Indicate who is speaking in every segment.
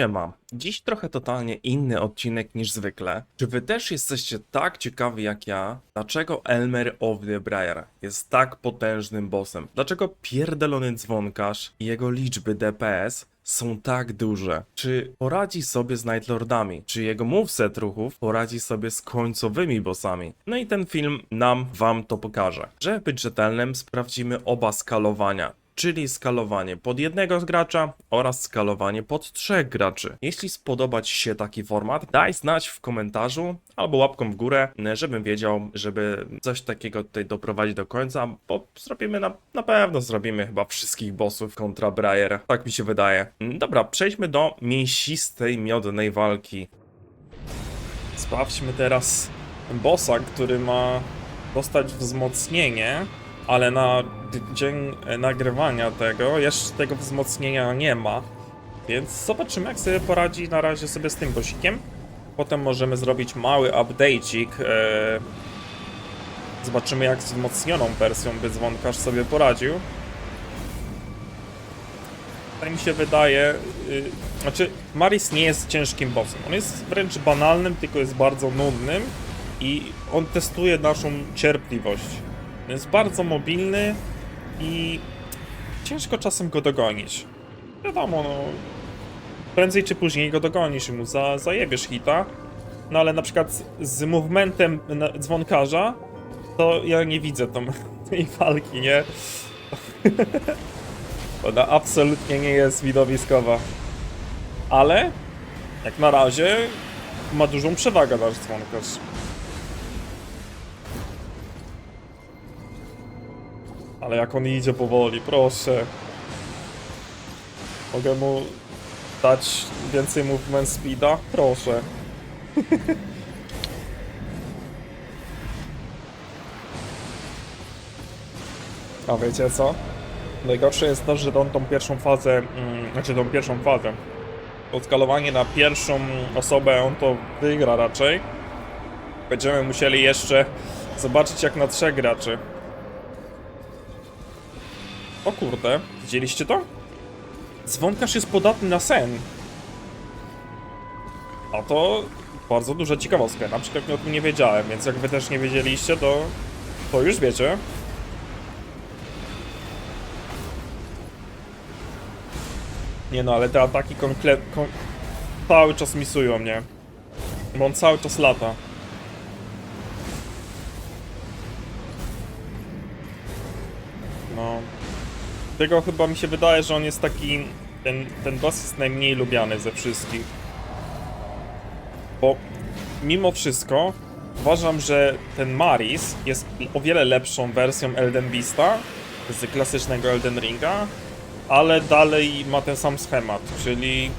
Speaker 1: Siema. Dziś trochę totalnie inny odcinek niż zwykle. Czy wy też jesteście tak ciekawi jak ja, dlaczego Elmer of the Briar jest tak potężnym bossem? Dlaczego pierdolony dzwonkarz i jego liczby DPS są tak duże? Czy poradzi sobie z Nightlordami? Czy jego moveset ruchów poradzi sobie z końcowymi bossami? No i ten film nam, wam to pokaże. Żeby być rzetelnym, sprawdzimy oba skalowania czyli skalowanie pod jednego gracza oraz skalowanie pod trzech graczy. Jeśli spodoba Ci się taki format, daj znać w komentarzu albo łapką w górę, żebym wiedział, żeby coś takiego tutaj doprowadzić do końca, bo zrobimy na, na pewno zrobimy chyba wszystkich bossów kontra Briar. Tak mi się wydaje. Dobra, przejdźmy do mięsistej, miodnej walki. Sprawdźmy teraz bossa, który ma dostać wzmocnienie, ale na dzień e, nagrywania tego jeszcze tego wzmocnienia nie ma. Więc zobaczymy jak sobie poradzi na razie sobie z tym bosikiem. Potem możemy zrobić mały update'ik. E... Zobaczymy jak z wzmocnioną wersją by dzwonkarz sobie poradził. Tak mi się wydaje, y, znaczy Maris nie jest ciężkim bossem. On jest wręcz banalnym, tylko jest bardzo nudnym i on testuje naszą cierpliwość. Jest bardzo mobilny i ciężko czasem go dogonić. Wiadomo, no, prędzej czy później go dogonisz i mu za, zajebiesz hita. No ale na przykład z, movementem dzwonkarza to ja nie widzę tą, tej walki, nie? Ona absolutnie nie jest widowiskowa. Ale jak na razie ma dużą przewagę nasz dzwonkarz. Ale jak on idzie powoli, proszę. Mogę mu dać więcej movement speeda? Proszę. A wiecie co? Najgorsze jest to, że on tą pierwszą fazę, mm, znaczy tą pierwszą fazę, odskalowanie na pierwszą osobę, on to wygra raczej. Będziemy musieli jeszcze zobaczyć jak na trzech graczy. O kurde, widzieliście to? Dzwonkarz jest podatny na sen. A to bardzo duża ciekawostka. Na przykład o tym nie wiedziałem, więc jak wy też nie wiedzieliście, to, to już wiecie. Nie no, ale te ataki konkre- kon- cały czas misują mnie. Bo on cały czas lata. Tego chyba mi się wydaje, że on jest taki. Ten, ten boss jest najmniej lubiany ze wszystkich. Bo mimo wszystko uważam, że ten Maris jest o wiele lepszą wersją Elden Beasta z klasycznego Elden Ringa, ale dalej ma ten sam schemat, czyli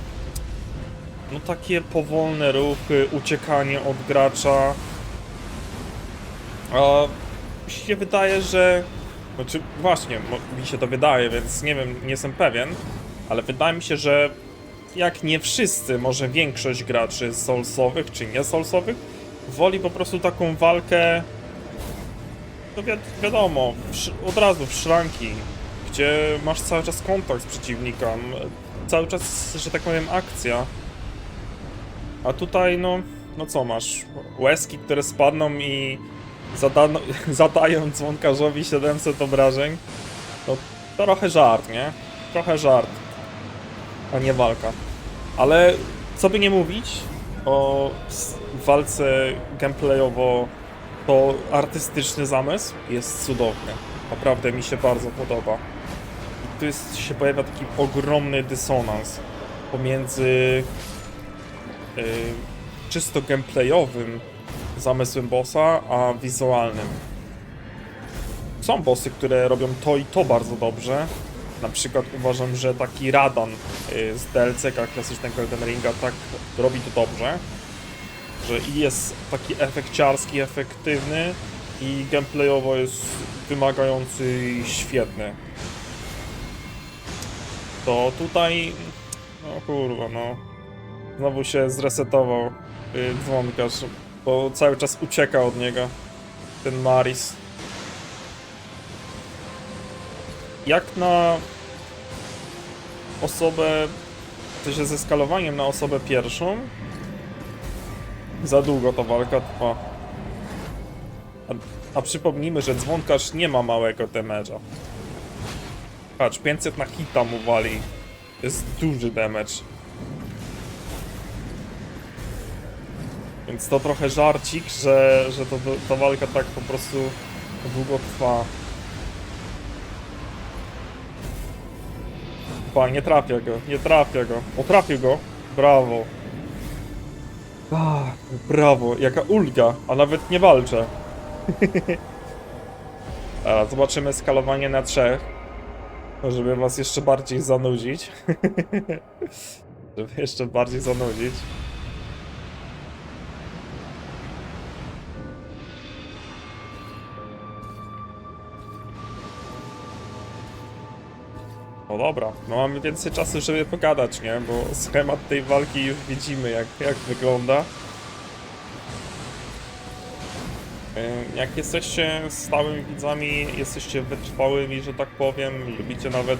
Speaker 1: no takie powolne ruchy, uciekanie od gracza. A mi się wydaje, że znaczy, właśnie, mi się to wydaje, więc nie wiem, nie jestem pewien, ale wydaje mi się, że jak nie wszyscy, może większość graczy soulsowych czy nie soulsowych, woli po prostu taką walkę, no wi wiadomo, od razu w szranki, gdzie masz cały czas kontakt z przeciwnikiem, cały czas, że tak powiem, akcja. A tutaj, no, no co masz? Łezki, które spadną i zadano, zadają dzwonkarzowi 700 obrażeń. To trochę żart, nie? Trochę żart. A nie walka. Ale co by nie mówić o walce gameplayowo, to artystyczny zamysł jest cudowny. Naprawdę mi się bardzo podoba. I tu jest, się pojawia taki ogromny dysonans pomiędzy y, czysto gameplayowym zamysłem bossa, a wizualnym. Są bossy, które robią to i to bardzo dobrze. Na przykład uważam, że taki Radan y, z DLC-ka klasycznego Elden Ringa tak robi to dobrze, że i jest taki efekciarski, efektywny i gameplayowo jest wymagający i świetny. To tutaj, no kurwa, no, znowu się zresetował y, dzwonkarz, bo cały czas ucieka od niego ten Maris. Jak na osobę to się ze skalowaniem na osobę pierwszą. Za długo ta walka trwa. A, a przypomnijmy, że dzwonkarz nie ma małego damage'a. Patrz, 500 na hita mu wali. To jest duży damage. Więc to trochę żarcik, że, że to, ta walka tak po prostu długo trwa. Pa, nie trafia go, nie trafia go. O, trafił go. Brawo. Ah, brawo, jaka ulga, a nawet nie walczę. Zobaczymy skalowanie na trzech. Żeby was jeszcze bardziej zanudzić. Żeby jeszcze bardziej zanudzić. Dobra, no mamy więcej czasu, żeby pogadać, nie? Bo schemat tej walki już widzimy, jak, jak wygląda. Jak jesteście stałymi widzami, jesteście wytrwałymi, że tak powiem, lubicie nawet,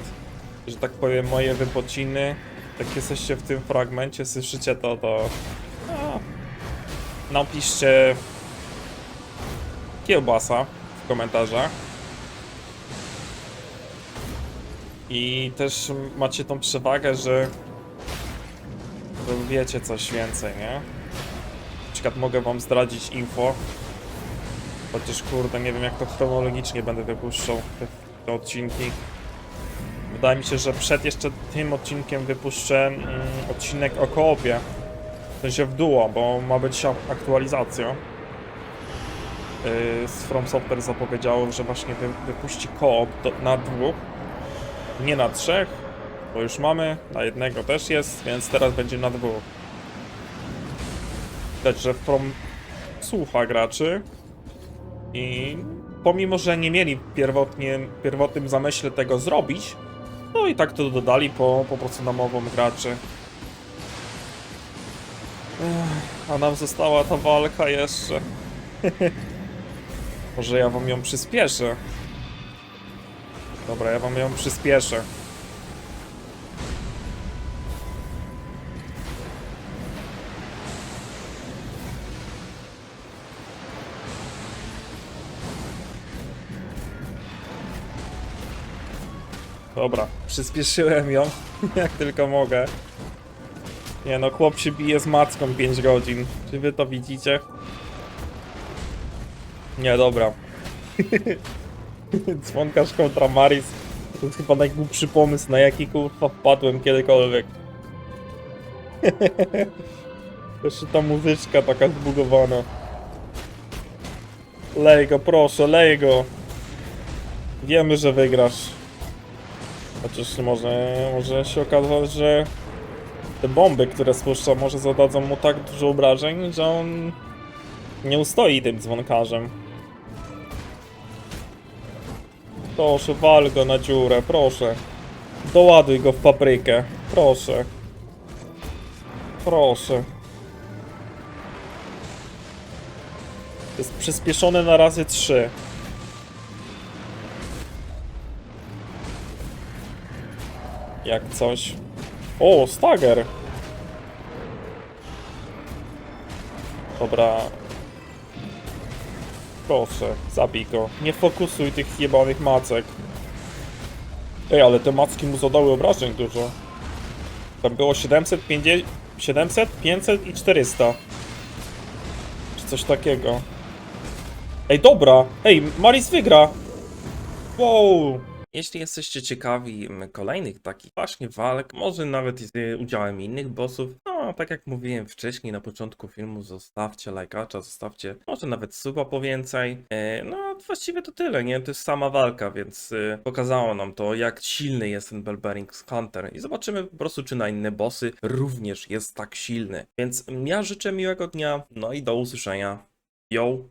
Speaker 1: że tak powiem, moje wypociny, jak jesteście w tym fragmencie, słyszycie to, to no, napiszcie kiełbasa w komentarzach. I też macie tą przewagę, że, wiecie coś więcej, nie? Na przykład mogę wam zdradzić info. Chociaż kurde, nie wiem jak to chronologicznie będę wypuszczał te, te odcinki. Wydaje mi się, że przed jeszcze tym odcinkiem wypuszczę mm, odcinek o koopie. W sensie w duo, bo ma być ak- aktualizacja. Yy, From Software zapowiedziało, że właśnie wy, wypuści koop na dwóch nie na trzech, bo już mamy, na jednego też jest, więc teraz będzie na dwóch. Widać, że From słucha graczy i pomimo, że nie mieli pierwotnie, pierwotnym zamyśle tego zrobić, no i tak to dodali po, po prostu namową graczy. Ech, a nam została ta walka jeszcze. Może ja wam ją przyspieszę. Dobra, ja wam ją przyspieszę. Dobra, przyspieszyłem ją, jak tylko mogę. Nie no, chłop się bije z macką 5 godzin. Czy wy to widzicie? Nie, dobra. Dzwonkarz kontra Maris. To jest chyba najgłupszy pomysł, na jaki kurwa wpadłem kiedykolwiek. Jeszcze ta muzyczka taka zbugowana. Lej go, proszę, lej go. Wiemy, że wygrasz. Chociaż może, może się okazać, że te bomby, które spuszcza, może zadadzą mu tak dużo obrażeń, że on nie ustoi tym dzwonkarzem. Proszę, wal go na dziurę, proszę. Doładuj go w paprykę, proszę. Proszę. Jest przyspieszony na razy 3. Jak coś. O, stagger! Dobra, Proszę, zabij go. Nie fokusuj tych jebanych macek. Ej, ale te macki mu zadały obrażeń dużo. Tam było 750, 700, 500 i 400. Czy coś takiego. Ej, dobra! Ej, Maris wygra! Wow! Jeśli jesteście ciekawi kolejnych takich właśnie walk, może nawet z udziałem innych bossów, no tak jak mówiłem wcześniej na początku filmu, zostawcie lajkacza, zostawcie może nawet suba po więcej. E, no właściwie to tyle, nie? To jest sama walka, więc y, pokazało nam to, jak silny jest ten Barbarian Hunter i zobaczymy po prostu, czy na inne bossy również jest tak silny. Więc ja życzę miłego dnia, no i do usłyszenia. Yo!